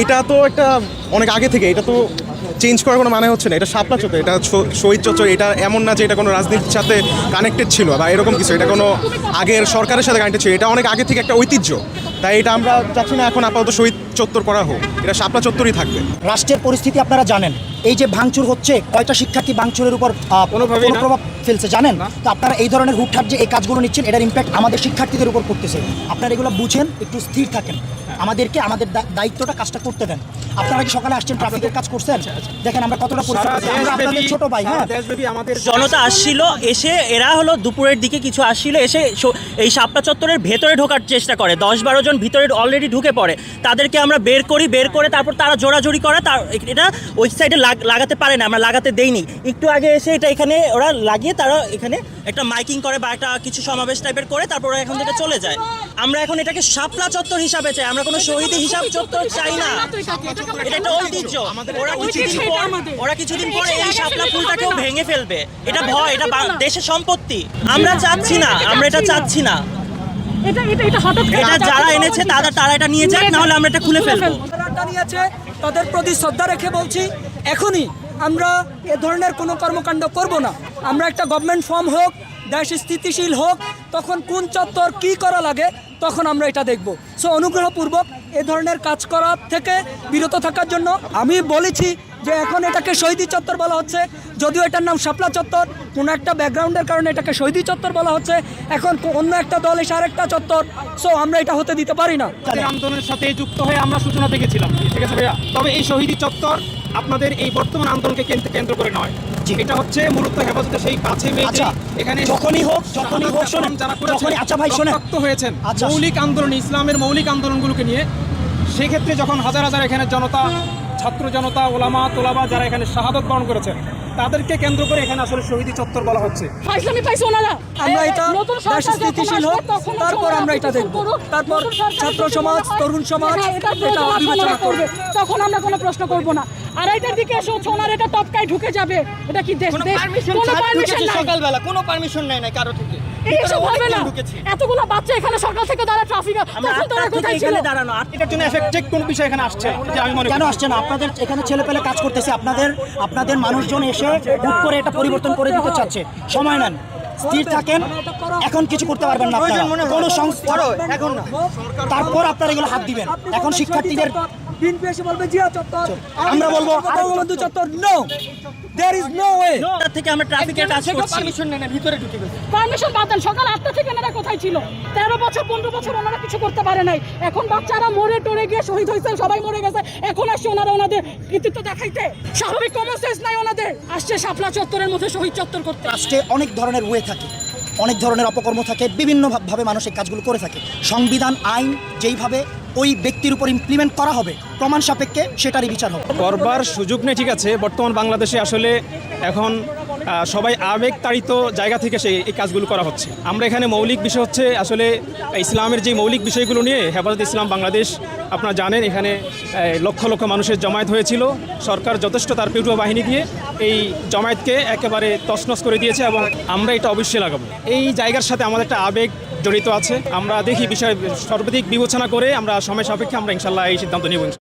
এটা তো একটা অনেক আগে থেকে এটা তো চেঞ্জ করার কোনো মানে হচ্ছে না এটা শাপলা চত্বর এটা শহীদ চত্বর এটা এমন না যে এটা কোনো রাজনীতির সাথে কানেক্টেড ছিল বা এরকম কিছু এটা কোনো আগের সরকারের সাথে কানেক্টেড ছিল এটা অনেক আগে থেকে একটা ঐতিহ্য। তাই এটা আমরা চাচ্ছি না এখন আপাতত শহীদ চত্বর করা হোক এটা শাপলা চত্বরই থাকবে। রাষ্ট্রের পরিস্থিতি আপনারা জানেন এই যে ভাঙচুর হচ্ছে কয়টা শিক্ষার্থী ভাঙচুরের উপর আহ, কোনোভাবেই কোনো না। প্রভাব ফেলছে জানেন? তো আপনারা এই ধরনের হুটহাট যে এই কাজগুলো নিচ্ছেন এটার ইম্প্যাক্ট আমাদের শিক্ষার্থীদের উপর পড়তেছে। আপনারা এগুলো বুঝেন একটু স্থির থাকেন। আমাদেরকে আমাদের দায়িত্বটা কাজটা করতে দেন। আপনারা কি সকালে আসছেন ট্রাফিকের কাজ করছেন? দেখেন আমরা কতটা পরিশ্রম সারা করছি। আমরা দেশব্যাপী- ছোট ভাই হ্যাঁ? আমাদের জনতা আসছিল এসে এরা হলো দুপুরের দিকে কিছু আসছিল এসে এই শাপলা চত্বরের ভেতরে ঢোকার চেষ্টা করে। দশ বারো জন ভিতরে অলরেডি ঢুকে পড়ে। তাদেরকে আমরা বের করি বের করে তারপর তারা জোরাজোরি করে। তার এটা ওই সাইডে লাগাতে পারে না আমরা লাগাতে দেইনি। একটু আগে এসে এটা এখানে ওরা লাগিয়ে তারা এখানে একটা মাইকিং করে বা একটা কিছু সমাবেশ টাইপের করে তারপর ওরা এখান থেকে চলে যায়। আমরা এখন এটাকে শাপলা চত্বর হিসাবে চাই। আমরা কোনো শহীদ হিসাব চত্বর চাই না। এটা একটা ঐতিহ্য। ওরা কিছুদিন পর ওরা কিছুদিন পরে এই শাপলা ফুলটাকেও ভেঙে ফেলবে। এটা ভয় এটা দেশের সম্পত্তি। আমরা চাচ্ছি না আমরা এটা চাচ্ছি না। এটা এটা এটা হঠাৎ এটা যারা এনেছে তারা তারা এটা নিয়ে যাক না হলে আমরা এটা খুলে ফেলব। তাদের প্রতি শ্রদ্ধা রেখে বলছি এখনই আমরা এ ধরনের কোনো কর্মকাণ্ড করব না। আমরা একটা গভর্নমেন্ট ফর্ম হোক দেশ স্থিতিশীল হোক তখন কোন চত্বর কি করা লাগে তখন আমরা এটা দেখব। সো অনুগ্রহপূর্বক এ ধরনের কাজ করার থেকে বিরত থাকার জন্য আমি বলেছি যে এখন এটাকে শহীদি চত্বর বলা হচ্ছে। যদিও এটার নাম শাপলা চত্বর, কোনো একটা ব্যাকগ্রাউন্ডের কারণে এটাকে শহীদি চত্বর বলা হচ্ছে। এখন অন্য একটা দল এসে আরেকটা চত্বর। সো আমরা এটা হতে দিতে পারি না। আন্দোলনের সাথে যুক্ত হয়ে আমরা সূচনা থেকে ছিলাম ঠিক আছে ভাইয়া? তবে এই শহীদি চত্বর আপনাদের এই বর্তমান আন্দোলনকে কেন্দ্র কেন্দ্র করে নয়। এটা হচ্ছে মূলত হেফাজতে সেই কাছে মেয়ে আচ্ছা, এখানে যখনই হোক, যখনই হোক, শোনেন, যারা করেছেন, আচ্ছা ভাই, শোনেন। হয়েছেন। আচ্ছা। মৌলিক আন্দোলন ইসলামের মৌলিক আন্দোলনগুলোকে নিয়ে সেক্ষেত্রে যখন হাজার হাজার এখানে জনতা ছাত্র জনতা ওলামা তোলাবা যারা এখানে শাহাদত বরণ করেছেন তাদেরকে কেন্দ্র করে এখানে আসলে শহীদি চত্বর বলা হচ্ছে। আমরা এটা স্থিতিশীল হোক তারপর আমরা এটা দেখব। তারপর ছাত্র সমাজ তরুণ সমাজ হ্যাঁ, এটা এটা বিবেচনা করবে। তখন আমরা কোনো প্রশ্ন করব না। আড়াইটার দিকে এসে ওনার এটা টপকায় ঢুকে যাবে। এটা কি দেশ দেশ কোনো পারমিশন নাই। সকালবেলা কোনো পারমিশন নেয় না কারও থেকে। এই হবে না। এতগুলো বাচ্চা এখানে সকাল থেকে দাঁড়া ট্রাফিকে আমরা তখন তারা কোথায় ছিল? দাঁড়ানো আট এটার জন্য এফেক্টেড কোন বিষয় এখানে আসছে যে আমি মনে কেন আসছে না? আপনাদের এখানে ছেলে পেলে কাজ করতেছে আপনাদের আপনাদের মানুষজন এসে হুট করে এটা পরিবর্তন করে দিতে চাচ্ছে। সময় নেন। স্থির থাকেন। এখন কিছু করতে পারবেন না আপনারা। কোনো সংস্থা এখন। তারপর আপনারা এগুলো হাত দিবেন। এখন শিক্ষার্থীদের বিএনপি এসে বলবে জিয়া চত্বর। আমরা বলব, বঙ্গবন্ধু চত্বর। No there is no way আটটার থেকে আমরা ট্রাফিকের কাজ করছি। পারমিশন বাদ দেন। সকাল আটটা থেকে এনারা কোথায় ছিল? তেরো বছর পনেরো বছর ওনারা কিছু করতে পারে নাই। এখন বাচ্চারা মরে টরে গিয়ে শহীদ হয়েছে সবাই মরে গেছে। এখন আসছে ওনারা ওনাদের কৃতিত্ব দেখাইতে। স্বাভাবিক কমন সেন্স নাই ওনাদের। আসছে শাপলা চত্বরের মধ্যে শহীদ চত্বর করতে। রাষ্ট্রে অনেক ধরনের ওয়ে থাকে। অনেক ধরনের অপকর্ম থাকে। বিভিন্ন ভা- ভাবে মানুষ এই কাজগুলো করে থাকে। সংবিধান আইন যেইভাবে ওই ব্যক্তির উপর ইমপ্লিমেন্ট করা হবে। প্রমাণ সাপেক্ষে সেটারই বিচার হবে। করবার সুযোগ নেই, ঠিক আছে, বর্তমান বাংলাদেশে আসলে এখন সবাই আবেগ তাড়িত জায়গা থেকে সেই এই কাজগুলো করা হচ্ছে। আমরা এখানে মৌলিক বিষয় হচ্ছে আসলে ইসলামের যে মৌলিক বিষয়গুলো নিয়ে হেফাজত ইসলাম বাংলাদেশ, আপনারা জানেন এখানে লক্ষ লক্ষ মানুষের জমায়েত হয়েছিল। সরকার যথেষ্ট তার পেটুয়া বাহিনী দিয়ে এই জমায়েতকে একেবারে তছনছ করে দিয়েছে এবং আমরা এটা অবশ্যই লাগাবো। এই জায়গার সাথে আমাদের একটা আবেগ জড়িত আছে। আমরা দেখি বিষয় সর্বাধিক বিবেচনা করে আমরা সময় সাপেক্ষে আমরা ইনশাল্লাহ এই সিদ্ধান্ত নিব।